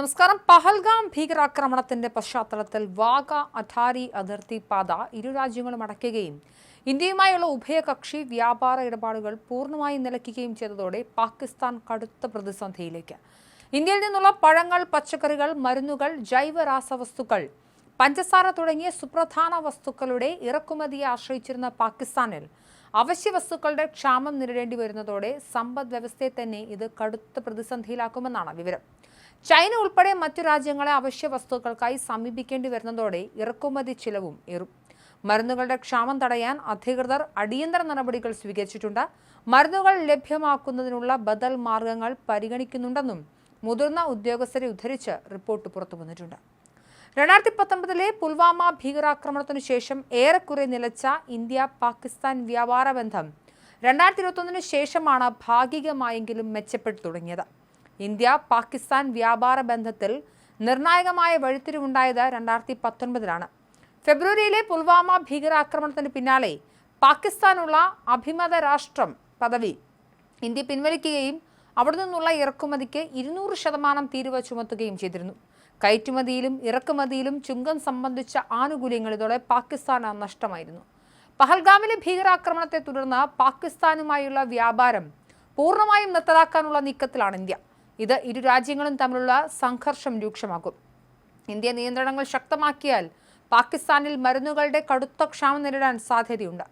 നമസ്കാരം. പഹൽഗാം ഭീകരാക്രമണത്തിന്റെ പശ്ചാത്തലത്തിൽ വാഗ അഠാരി അതിർത്തി പാത ഇരു രാജ്യങ്ങളും അടയ്ക്കുകയും ഇന്ത്യയുമായുള്ള ഉഭയകക്ഷി വ്യാപാര ഇടപാടുകൾ പൂർണമായി നിലയ്ക്കുകയും ചെയ്തതോടെ പാകിസ്ഥാൻ കടുത്ത പ്രതിസന്ധിയിലേക്ക്. ഇന്ത്യയിൽ നിന്നുള്ള പഴങ്ങൾ പച്ചക്കറികൾ മരുന്നുകൾ ജൈവ രാസവസ്തുക്കൾ പഞ്ചസാര തുടങ്ങിയ സുപ്രധാന വസ്തുക്കളുടെ ഇറക്കുമതിയെ ആശ്രയിച്ചിരുന്ന പാകിസ്ഥാനിൽ അവശ്യ വസ്തുക്കളുടെ ക്ഷാമം നേരിടേണ്ടി വരുന്നതോടെ സമ്പദ് വ്യവസ്ഥയെ തന്നെ ഇത് കടുത്ത പ്രതിസന്ധിയിലാക്കുമെന്നാണ് വിവരം. ചൈന ഉൾപ്പെടെ മറ്റു രാജ്യങ്ങളെ അവശ്യ വസ്തുക്കൾക്കായി സമീപിക്കേണ്ടി വരുന്നതോടെ ഇറക്കുമതി ചിലവും ഏറും. മരുന്നുകളുടെ ക്ഷാമം തടയാൻ അധികൃതർ അടിയന്തര നടപടികൾ സ്വീകരിച്ചിട്ടുണ്ട്. മരുന്നുകൾ ലഭ്യമാക്കുന്നതിനുള്ള ബദൽ മാർഗങ്ങൾ പരിഗണിക്കുന്നുണ്ടെന്നും മുതിർന്ന ഉദ്യോഗസ്ഥരെ ഉദ്ധരിച്ച് റിപ്പോർട്ട് പുറത്തു വന്നിട്ടുണ്ട് രണ്ടായിരത്തി പത്തൊമ്പതിലെ പുൽവാമ ഭീകരാക്രമണത്തിനു ശേഷം ഏറെക്കുറെ നിലച്ച ഇന്ത്യ പാകിസ്ഥാൻ വ്യാപാര ബന്ധം രണ്ടായിരത്തി ഇരുപത്തൊന്നിന് ശേഷമാണ് ഭാഗികമായെങ്കിലും മെച്ചപ്പെട്ടു തുടങ്ങിയത്. ഇന്ത്യ പാകിസ്ഥാൻ വ്യാപാര ബന്ധത്തിൽ നിർണായകമായ വഴിത്തിരിവുണ്ടായത് രണ്ടായിരത്തി പത്തൊൻപതിലാണ് ഫെബ്രുവരിയിലെ പുൽവാമ ഭീകരാക്രമണത്തിന് പിന്നാലെ പാകിസ്ഥാനുള്ള അഭിമത രാഷ്ട്രം പദവി ഇന്ത്യ പിൻവലിക്കുകയും അവിടെ നിന്നുള്ള ഇറക്കുമതിക്ക് ഇരുന്നൂറ് ശതമാനം തീരുവ ചുമത്തുകയും ചെയ്തിരുന്നു. കയറ്റുമതിയിലും ഇറക്കുമതിയിലും ചുങ്കം സംബന്ധിച്ച ആനുകൂല്യങ്ങൾ ഇതോടെ പാകിസ്ഥാന് നഷ്ടമായിരുന്നു. പഹൽഗാമിലെ ഭീകരാക്രമണത്തെ തുടർന്ന് പാകിസ്ഥാനുമായുള്ള വ്യാപാരം പൂർണമായും നിർത്തലാക്കാനുള്ള നീക്കത്തിലാണ് ഇന്ത്യ. ഇത് ഇരു രാജ്യങ്ങളും തമ്മിലുള്ള സംഘർഷം രൂക്ഷമാക്കും. ഇന്ത്യ നിയന്ത്രണങ്ങൾ ശക്തമാക്കിയാൽ പാകിസ്ഥാനിൽ മരുന്നുകളുടെ കടുത്ത ക്ഷാമം നേരിടാൻ സാധ്യതയുണ്ട്.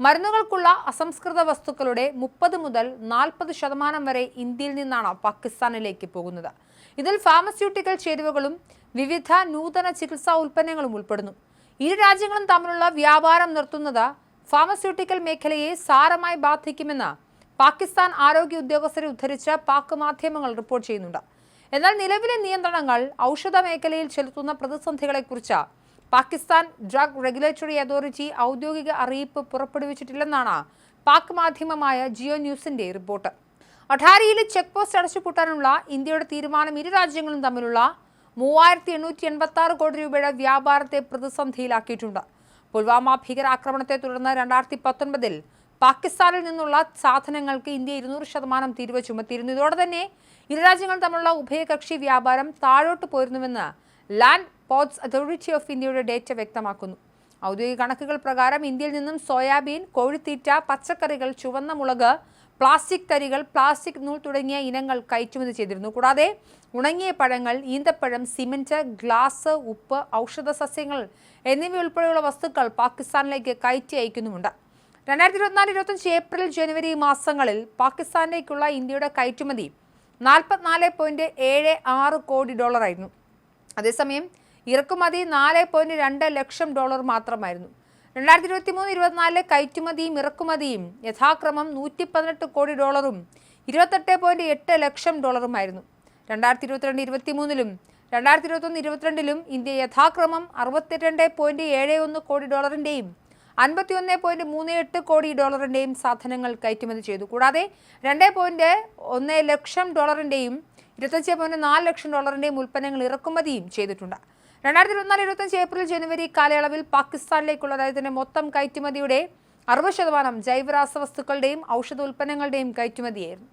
മരുന്നുകൾക്കുള്ള അസംസ്കൃത വസ്തുക്കളുടെ മുപ്പത് മുതൽ നാൽപ്പത് ശതമാനം വരെ ഇന്ത്യയിൽ നിന്നാണ് പാകിസ്ഥാനിലേക്ക് പോകുന്നത്. ഇതിൽ ഫാർമസ്യൂട്ടിക്കൽ ചേരുവകളും വിവിധ നൂതന ചികിത്സാ ഉൽപ്പന്നങ്ങളും ഉൾപ്പെടുന്നു. ഇരു രാജ്യങ്ങളും തമ്മിലുള്ള വ്യാപാരം നിർത്തുന്നത് ഫാർമസ്യൂട്ടിക്കൽ മേഖലയെ സാരമായി ബാധിക്കുമെന്ന് പാകിസ്ഥാൻ ആരോഗ്യ ഉദ്യോഗസ്ഥരെ ഉദ്ധരിച്ച് പാക് മാധ്യമങ്ങൾ റിപ്പോർട്ട് ചെയ്യുന്നുണ്ട്. എന്നാൽ നിലവിലെ നിയന്ത്രണങ്ങൾ ഔഷധ മേഖലയിൽ ചെലുത്തുന്ന പ്രതിസന്ധികളെക്കുറിച്ച് പാകിസ്ഥാൻ ഡ്രഗ് റെഗുലേറ്ററി അതോറിറ്റി ഔദ്യോഗിക അറിയിപ്പ് പുറപ്പെടുവിച്ചിട്ടില്ലെന്നാണ് പാക് മാധ്യമമായ ജിയോ ന്യൂസിന്റെ റിപ്പോർട്ട്. അഠാരിയിൽ ചെക്ക് പോസ്റ്റ് അടച്ചുപൂട്ടാനുള്ള ഇന്ത്യയുടെ തീരുമാനം ഇരു രാജ്യങ്ങളും തമ്മിലുള്ള മൂവായിരത്തി എണ്ണൂറ്റി എൺപത്തി ആറ് കോടി രൂപയുടെ വ്യാപാരത്തെ പ്രതിസന്ധിയിലാക്കിയിട്ടുണ്ട്. പുൽവാമ ഭീകരാക്രമണത്തെ തുടർന്ന് രണ്ടായിരത്തി പത്തൊൻപതിൽ പാകിസ്ഥാനിൽ നിന്നുള്ള സാധനങ്ങൾക്ക് ഇന്ത്യ ഇരുന്നൂറ് ശതമാനം തീരുവ ചുമത്തിയിരുന്നു. ഇതോടെ തന്നെ ഇരു രാജ്യങ്ങൾ തമ്മിലുള്ള ഉഭയകക്ഷി വ്യാപാരം താഴോട്ട് പോയിരുന്നുവെന്ന് ലാൻഡ് പോർട്സ് അതോറിറ്റി ഓഫ് ഇന്ത്യയുടെ ഡേറ്റ വ്യക്തമാക്കുന്നു. ഔദ്യോഗിക കണക്കുകൾ പ്രകാരം ഇന്ത്യയിൽ നിന്നും സോയാബീൻ കോഴിത്തീറ്റ പച്ചക്കറികൾ ചുവന്ന മുളക് പ്ലാസ്റ്റിക് തരികൾ പ്ലാസ്റ്റിക് നൂൽ തുടങ്ങിയ ഇനങ്ങൾ കയറ്റുമതി ചെയ്തിരുന്നു. കൂടാതെ ഉണങ്ങിയ പഴങ്ങൾ ഈന്തപ്പഴം സിമന്റ് ഗ്ലാസ് ഉപ്പ് ഔഷധ സസ്യങ്ങൾ എന്നിവയുൾപ്പെടെയുള്ള വസ്തുക്കൾ പാകിസ്ഥാനിലേക്ക് കയറ്റി അയക്കുന്നുമുണ്ട്. രണ്ടായിരത്തി ഇരുപത്തിനാല് ഇരുപത്തഞ്ച് ഏപ്രിൽ ജനുവരി മാസങ്ങളിൽ പാകിസ്ഥാനിലേക്കുള്ള ഇന്ത്യയുടെ കയറ്റുമതി നാൽപ്പത്തിനാല് പോയിന്റ് ഏഴ് ആറ് കോടി ഡോളറായിരുന്നു. അതേസമയം ഇറക്കുമതി നാല് പോയിന്റ് രണ്ട് ലക്ഷം ഡോളർ മാത്രമായിരുന്നു. രണ്ടായിരത്തി ഇരുപത്തി മൂന്ന് ഇരുപത്തിനാലിലെ കയറ്റുമതിയും ഇറക്കുമതിയും യഥാക്രമം നൂറ്റി പതിനെട്ട് കോടി ഡോളറും ഇരുപത്തെട്ട് പോയിന്റ് എട്ട് ലക്ഷം ഡോളറുമായിരുന്നു. രണ്ടായിരത്തി ഇരുപത്തിരണ്ട് ഇരുപത്തി മൂന്നിലും രണ്ടായിരത്തി ഇരുപത്തൊന്ന് ഇരുപത്തിരണ്ടിലും ഇന്ത്യ യഥാക്രമം അറുപത്തിരണ്ട് പോയിന്റ് ഏഴ് ഒന്ന് കോടി ഡോളറിന്റെയും അൻപത്തിയൊന്ന് പോയിന്റ് മൂന്ന് എട്ട് കോടി ഡോളറിന്റെയും സാധനങ്ങൾ കയറ്റുമതി ചെയ്തു. കൂടാതെ രണ്ട് പോയിന്റ് ഒന്ന് ലക്ഷം ഡോളറിന്റെയും ഇരുപത്തഞ്ച് പോയിന്റ് നാല് ലക്ഷം ഡോളറിന്റെയും ഉൽപ്പന്നങ്ങൾ ഇറക്കുമതിയും ചെയ്തിട്ടുണ്ട്. രണ്ടായിരത്തി ഇരുപത്തിനാല് ഇരുപത്തഞ്ച് ഏപ്രിൽ ജനുവരി കാലയളവിൽ പാകിസ്ഥാനിലേക്കുള്ള രാജ്യത്തിന്റെ മൊത്തം കയറ്റുമതിയുടെ അറുപത് ശതമാനം ജൈവരാസവസ്തുക്കളുടെയും ഔഷധ ഉൽപ്പന്നങ്ങളുടെയും കയറ്റുമതിയായിരുന്നു.